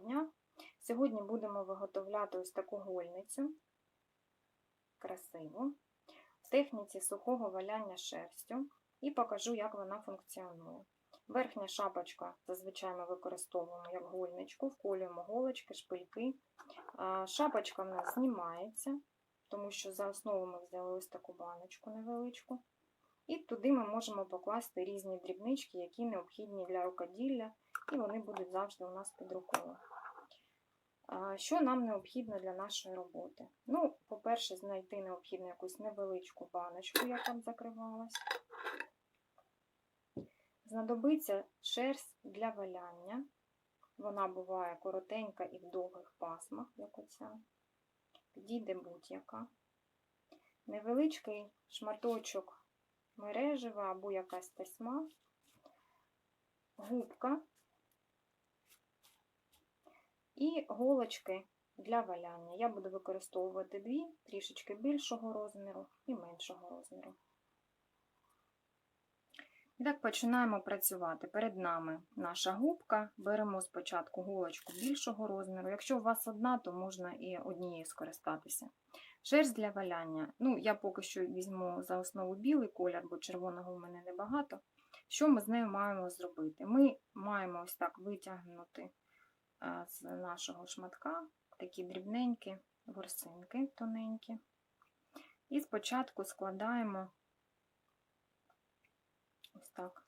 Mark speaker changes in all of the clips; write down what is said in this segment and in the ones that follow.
Speaker 1: дня! Сьогодні будемо виготовляти ось таку гольницю, красиву, в техніці сухого валяння шерстю і покажу, як вона функціонує. Верхня шапочка зазвичай ми використовуємо як гольничку, вколюємо голочки, шпильки. Шапочка в нас знімається, тому що за основу ми взяли ось таку баночку невеличку. І туди ми можемо покласти різні дрібнички, які необхідні для рукоділля, і вони будуть завжди у нас під рукою. Що нам необхідно для нашої роботи? Ну, по-перше, знайти необхідно якусь невеличку баночку, яка б закривалась. Знадобиться шерсть для валяння. Вона буває коротенька і в довгих пасмах, як оця. Підійде будь-яка. Невеличкий шматочок мережева або якась тесьма, губка і голочки для валяння. Я буду використовувати дві, трішечки більшого розміру і меншого розміру. І так починаємо працювати. Перед нами наша губка. Беремо спочатку голочку більшого розміру. Якщо у вас одна, то можна і однією скористатися. Шерсть для валяння. Ну, я поки що візьму за основу білий колір, бо червоного в мене небагато. Що ми з нею маємо зробити? Ми маємо ось так витягнути з нашого шматка такі дрібненькі ворсинки тоненькі. І спочатку складаємо ось так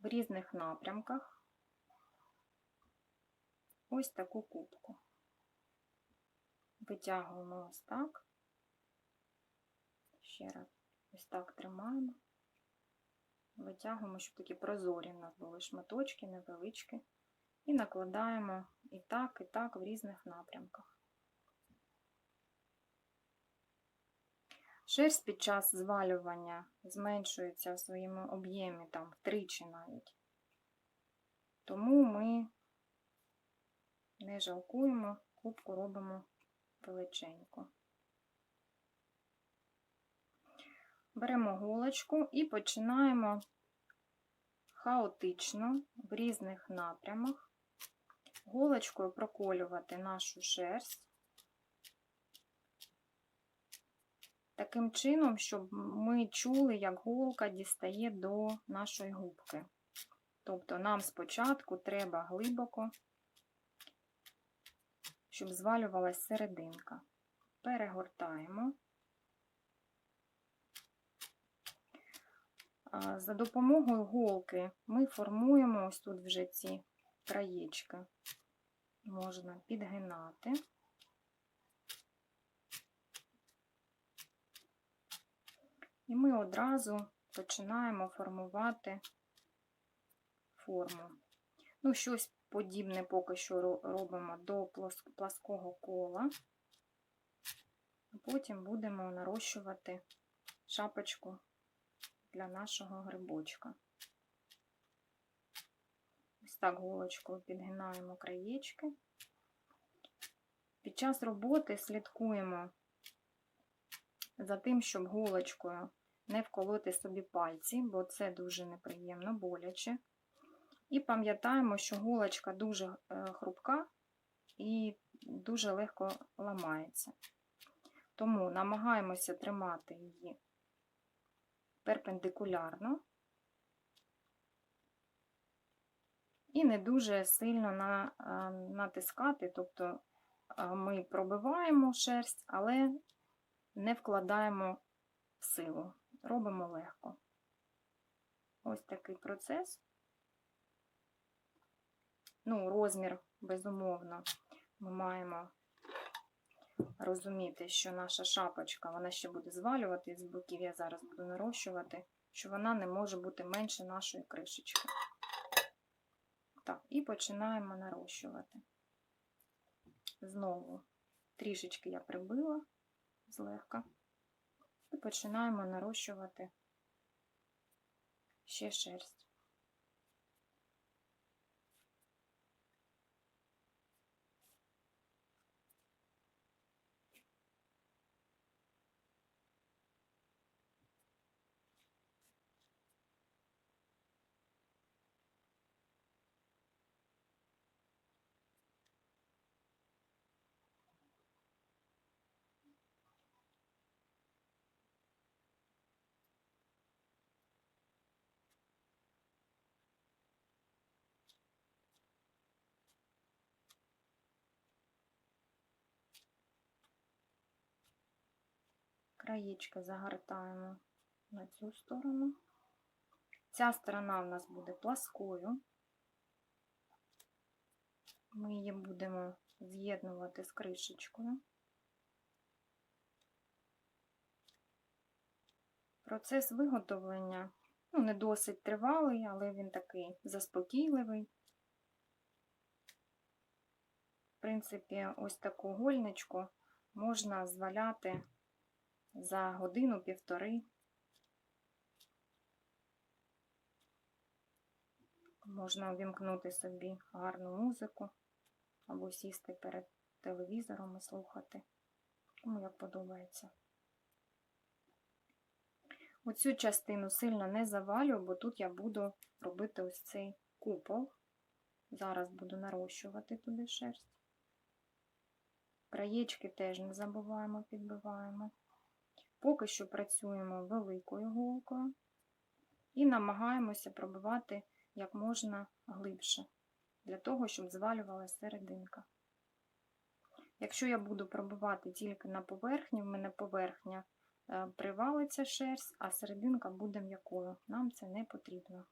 Speaker 1: в різних напрямках ось таку кубку. Витягуємо ось так. Ще раз ось так тримаємо. Витягуємо, щоб такі прозорі в нас були шматочки невеличкі. І накладаємо і так, і так в різних напрямках. Шерсть під час звалювання зменшується в своєму об'ємі там втричі навіть. Тому ми не жалкуємо, кубку робимо величеньку. Беремо голочку і починаємо хаотично в різних напрямах голочкою проколювати нашу шерсть таким чином, щоб ми чули, як голка дістає до нашої губки. Тобто нам спочатку треба глибоко, щоб звалювалась серединка. Перегортаємо. За допомогою голки ми формуємо ось тут вже ці краєчки. Можна підгинати. І ми одразу починаємо формувати форму. Ну, щось подібне поки що робимо до плаского кола, а потім будемо нарощувати шапочку для нашого грибочка. Так голочкою підгинаємо краєчки. Під час роботи слідкуємо за тим, щоб голочкою не вколоти собі пальці, бо це дуже неприємно, боляче. І пам'ятаємо, що голочка дуже е, хрупка і дуже легко ламається. Тому намагаємося тримати її перпендикулярно і не дуже сильно на, натискати, тобто ми пробиваємо шерсть, але не вкладаємо в силу, робимо легко. Ось такий процес. Ну, розмір, безумовно, ми маємо розуміти, що наша шапочка, вона ще буде звалювати з боків, я зараз буду нарощувати, що вона не може бути менше нашої кришечки. Так, і починаємо нарощувати. Знову трішечки я прибила злегка, і починаємо нарощувати ще шерсть. Краєчки загортаємо на цю сторону. Ця сторона в нас буде пласкою. Ми її будемо з'єднувати з кришечкою. Процес виготовлення ну, не досить тривалий, але він такий заспокійливий. В принципі, ось таку гольничку можна зваляти за годину-півтори. Можна увімкнути собі гарну музику або сісти перед телевізором і слухати. Кому як подобається. Оцю частину сильно не завалю, бо тут я буду робити ось цей купол. Зараз буду нарощувати туди шерсть. Краєчки теж не забуваємо, підбиваємо. Поки що працюємо великою голкою і намагаємося пробивати як можна глибше, для того, щоб звалювалася серединка. Якщо я буду пробивати тільки на поверхні, в мене поверхня е, привалиться шерсть, а серединка буде м'якою. Нам це не потрібно.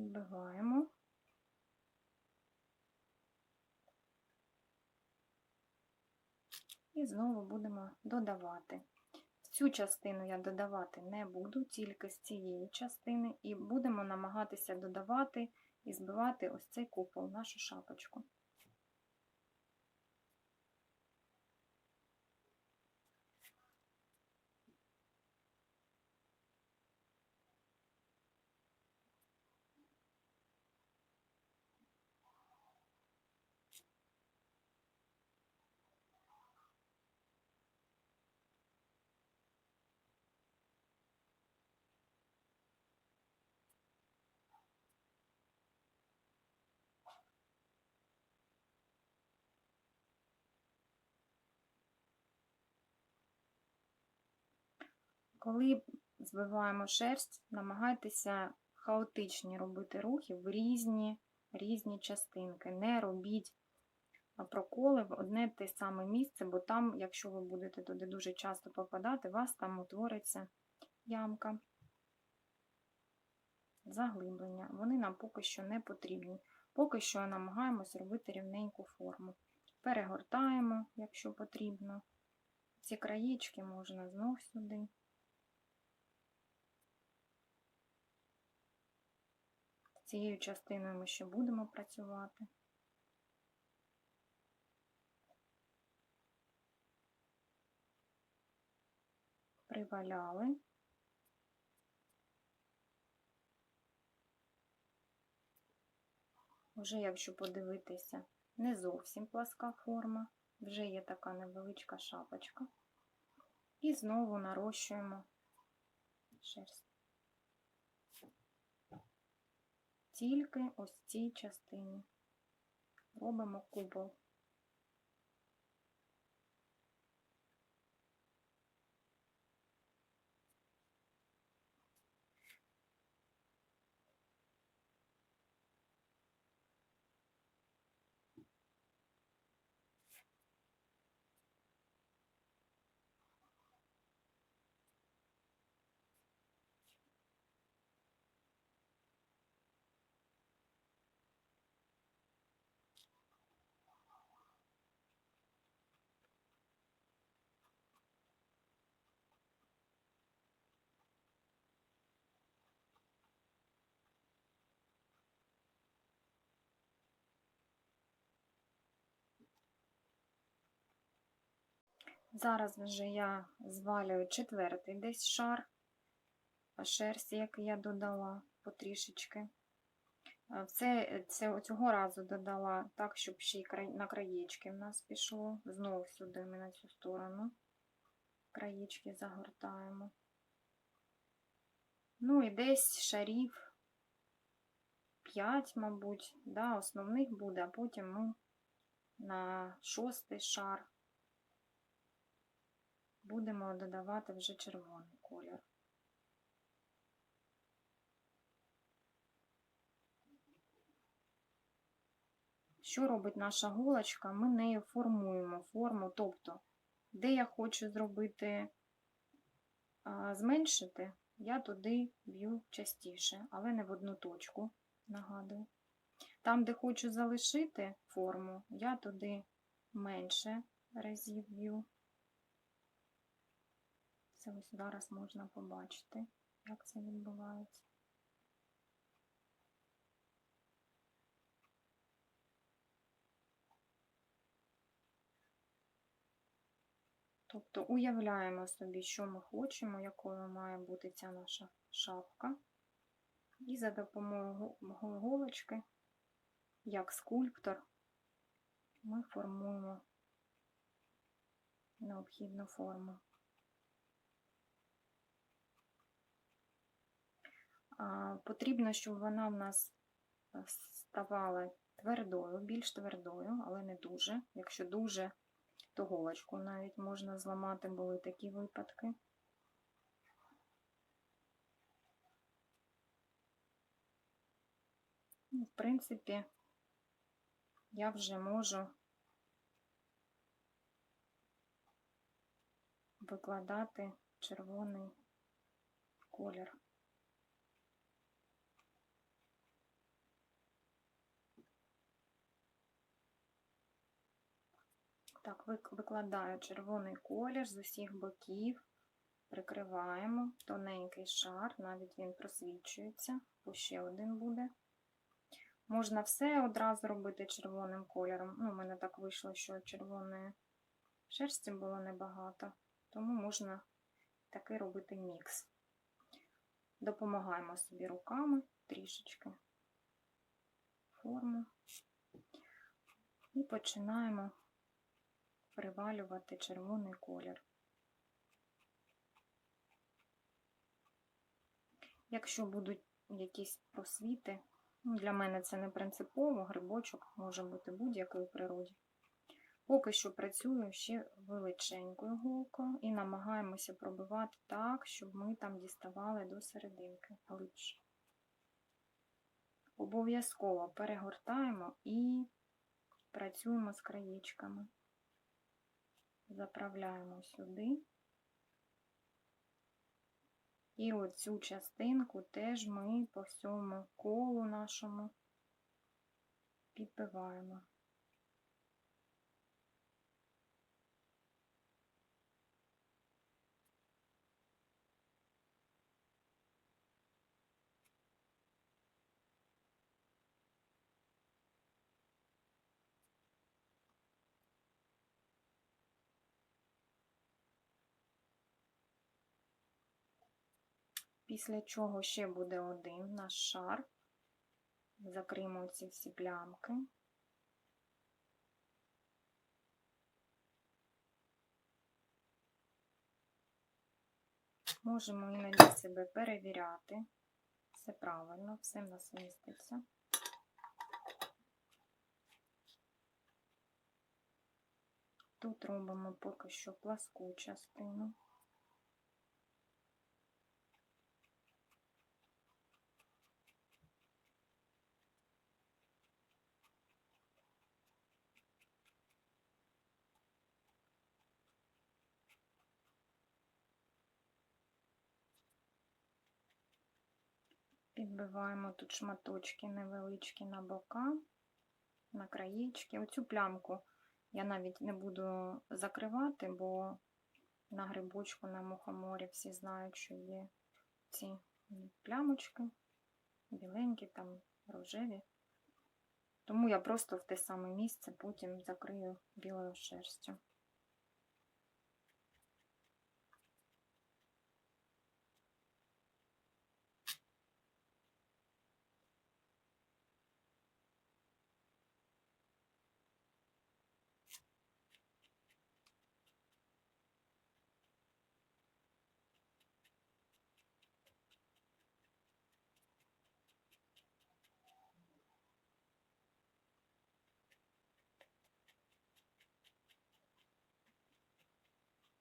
Speaker 1: Підбиваємо. І знову будемо додавати. В цю частину я додавати не буду, тільки з цієї частини, і будемо намагатися додавати і збивати ось цей купол, нашу шапочку. Коли збиваємо шерсть, намагайтеся хаотичні робити рухи в різні різні частинки. Не робіть проколи в одне те саме місце, бо там, якщо ви будете туди дуже часто попадати, у вас там утвориться ямка, заглиблення. Вони нам поки що не потрібні. Поки що намагаємось робити рівненьку форму. Перегортаємо, якщо потрібно. Ці краєчки можна знов сюди. Цією частиною ми ще будемо працювати. Приваляли. Вже, якщо подивитися, не зовсім пласка форма, вже є така невеличка шапочка. І знову нарощуємо шерсть. Тільки ось цій частині робимо купол. Зараз вже я звалюю четвертий десь шар шерсті, який я додала потрішечки. Це, це цього разу додала так, щоб ще й на краєчки в нас пішло. Знову сюди ми на цю сторону. Краєчки загортаємо. Ну і десь шарів 5, мабуть, да, основних буде, а потім ми на шостий шар будемо додавати вже червоний колір. Що робить наша голочка? Ми нею формуємо форму, тобто, де я хочу зробити зменшити, я туди б'ю частіше, але не в одну точку, нагадую. Там, де хочу залишити форму, я туди менше разів б'ю. Це ось зараз можна побачити, як це відбувається. Тобто уявляємо собі, що ми хочемо, якою має бути ця наша шапка. І за допомогою голочки, як скульптор, ми формуємо необхідну форму. Потрібно, щоб вона в нас е, ставала твердою, більш твердою, але не дуже. Якщо дуже, то голочку навіть можна зламати, були такі випадки. Ну, в принципі, я вже можу викладати червоний колір. Так, викладаю червоний колір з усіх боків, прикриваємо тоненький шар, навіть він просвічується, бо ще один буде. Можна все одразу робити червоним кольором. Ну, У мене так вийшло, що червоної шерсті було небагато, тому можна такий робити мікс. Допомагаємо собі руками трішечки форму і починаємо привалювати червоний колір. Якщо будуть якісь просвіти, ну, для мене це не принципово, грибочок може бути будь-який у природі. Поки що працюю ще величенькою голкою і намагаємося пробивати так, щоб ми там діставали до серединки глибше. Обов'язково перегортаємо і працюємо з краєчками заправляємо сюди. І оцю частинку теж ми по всьому колу нашому підбиваємо. Після чого ще буде один наш шар. Закриємо ці всі плямки. Можемо іноді себе перевіряти. Все правильно, все в нас міститься. Тут робимо поки що пласку частину. Підбиваємо тут шматочки невеличкі на бока, на краєчки. Оцю плямку я навіть не буду закривати, бо на грибочку, на мухоморі всі знають, що є ці плямочки, біленькі, там рожеві. Тому я просто в те саме місце потім закрию білою шерстю.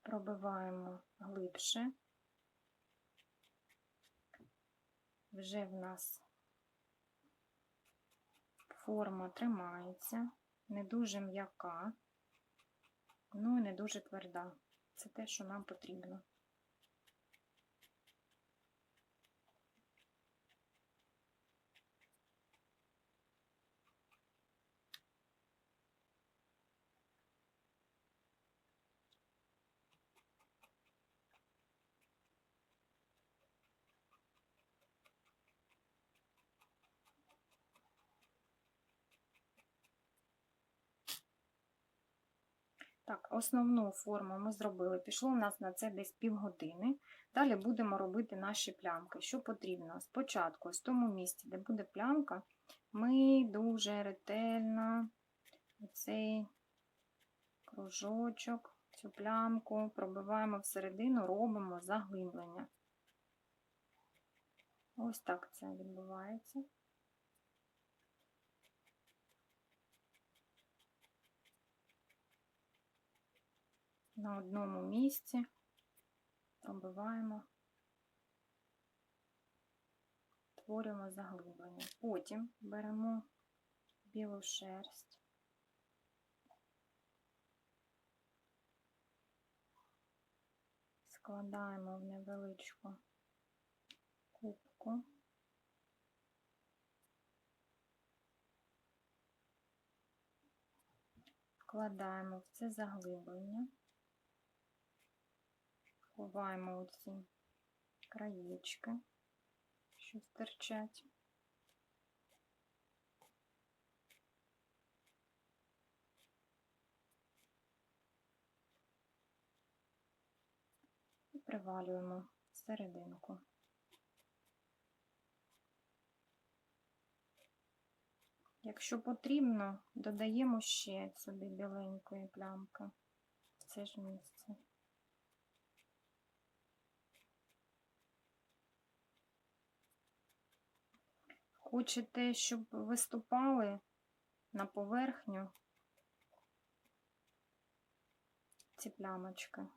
Speaker 1: Пробиваємо глибше. Вже в нас форма тримається, не дуже м'яка, ну і не дуже тверда. Це те, що нам потрібно. Так, основну форму ми зробили. Пішло у нас на це десь півгодини. Далі будемо робити наші плямки. Що потрібно? Спочатку, в тому місці, де буде плямка, ми дуже ретельно цей кружочок, цю плямку пробиваємо всередину, робимо заглиблення. Ось так це відбувається. На одному місці пробиваємо, творимо заглиблення. Потім беремо білу шерсть, складаємо в невеличку кубку. Вкладаємо в це заглиблення ховаємо оці краєчки, що стирчать. І привалюємо серединку. Якщо потрібно, додаємо ще сюди біленької плямки в це ж місце. Хочете, щоб виступали на поверхню ці плямочки.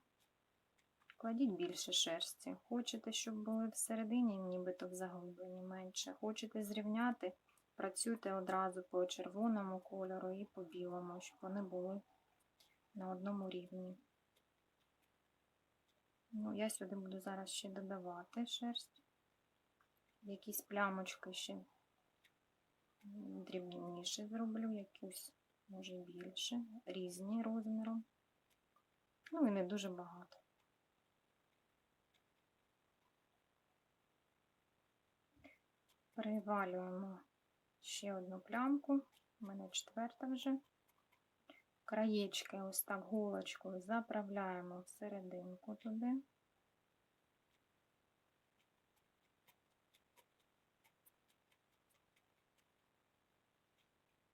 Speaker 1: Кладіть більше шерсті. Хочете, щоб були всередині, нібито в заглибленні менше. Хочете зрівняти, працюйте одразу по червоному кольору і по білому, щоб вони були на одному рівні. Ну, Я сюди буду зараз ще додавати шерсть. Якісь плямочки ще дрібніше зроблю, якусь, може більше, різні розміром. Ну і не дуже багато. Привалюємо ще одну плямку, у мене четверта вже. Краєчки ось так голочкою заправляємо всерединку туди.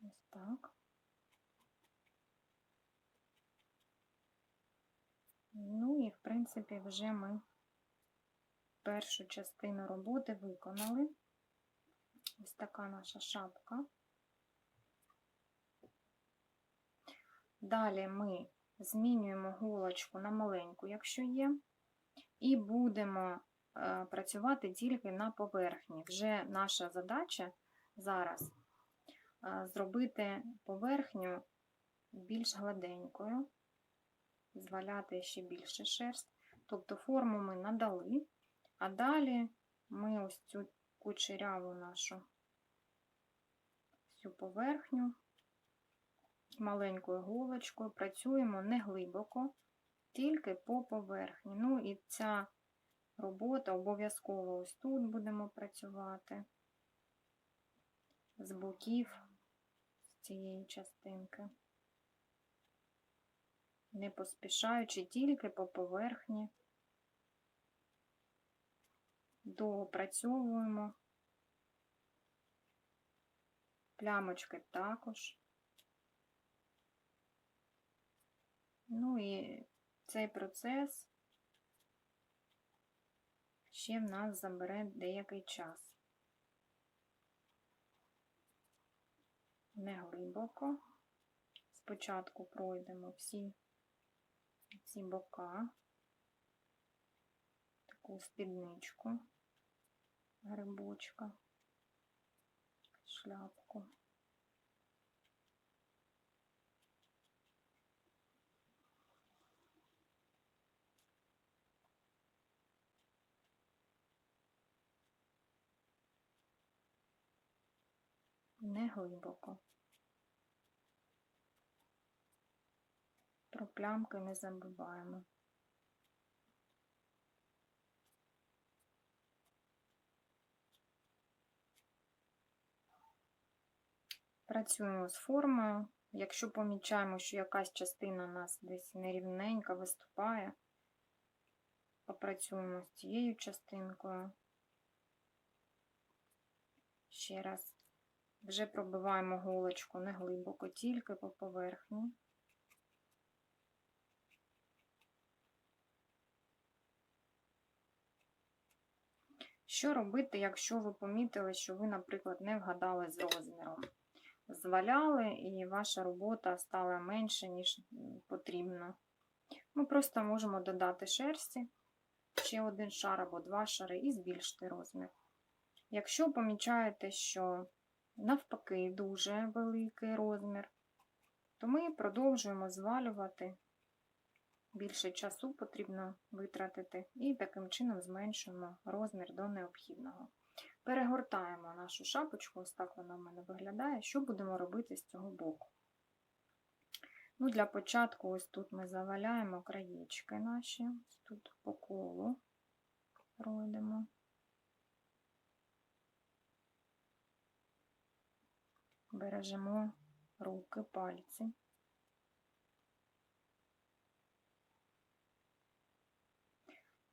Speaker 1: Ось так. Ну і, в принципі, вже ми першу частину роботи виконали. Ось така наша шапка. Далі ми змінюємо голочку на маленьку, якщо є, і будемо е, працювати тільки на поверхні. Вже наша задача зараз зробити поверхню більш гладенькою, зваляти ще більше шерсть. Тобто форму ми надали, а далі ми ось цю кучеряву нашу всю поверхню маленькою голочкою працюємо не глибоко, тільки по поверхні. Ну і ця робота обов'язково ось тут будемо працювати з боків з цієї частинки, не поспішаючи тільки по поверхні, доопрацьовуємо, плямочки також. Ну і цей процес ще в нас забере деякий час. не глибоко. Спочатку пройдемо всі ці бока таку спідничку, грибочка, шляпку. Не глибоко. Про плямки не забуваємо. Працюємо з формою. Якщо помічаємо, що якась частина у нас десь нерівненька виступає, попрацюємо з цією частинкою. Ще раз. Вже пробиваємо голочку не глибоко, тільки по поверхні. Що робити, якщо ви помітили, що ви, наприклад, не вгадали з розміром? Зваляли, і ваша робота стала менше, ніж потрібно. Ми просто можемо додати шерсті, ще один шар або два шари і збільшити розмір. Якщо помічаєте, що навпаки дуже великий розмір, то ми продовжуємо звалювати. Більше часу потрібно витратити і таким чином зменшуємо розмір до необхідного. Перегортаємо нашу шапочку, ось так вона в мене виглядає. Що будемо робити з цього боку? Ну, Для початку, ось тут ми заваляємо краєчки наші, ось тут по колу пройдемо. Бережемо руки, пальці.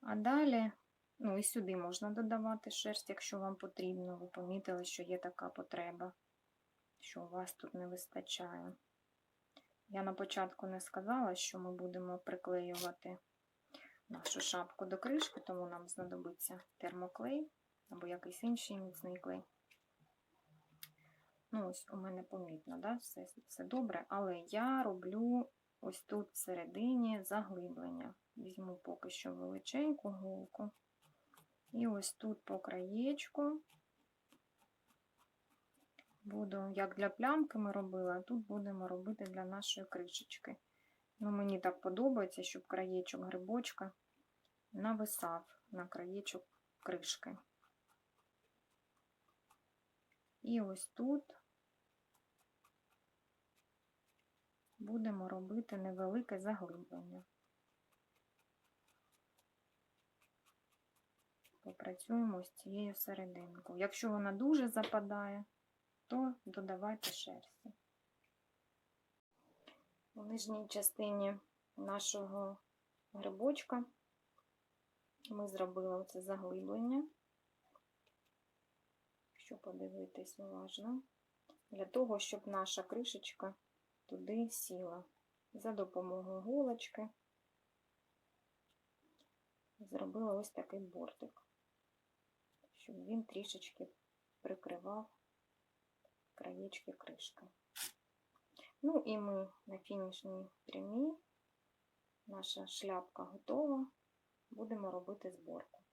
Speaker 1: А далі, ну і сюди можна додавати шерсть, якщо вам потрібно. Ви помітили, що є така потреба, що у вас тут не вистачає. Я на початку не сказала, що ми будемо приклеювати нашу шапку до кришки, тому нам знадобиться термоклей або якийсь інший міцний клей. Ну, ось у мене помітно, да? все, все добре, але я роблю ось тут всередині заглиблення. Візьму поки що величеньку голку. І ось тут по краєчку буду, як для плямки ми робили, а тут будемо робити для нашої кришечки. Ну, Мені так подобається, щоб краєчок грибочка нависав на краєчок кришки. І ось тут будемо робити невелике заглиблення. Попрацюємо з цією серединкою. Якщо вона дуже западає, то додавайте шерсті. У нижній частині нашого грибочка ми зробили оце заглиблення, якщо подивитись уважно, для того, щоб наша кришечка туди сіла. За допомогою голочки зробила ось такий бортик, щоб він трішечки прикривав краєчки кришки. Ну і ми на фінішній прямій, наша шляпка готова, будемо робити зборку.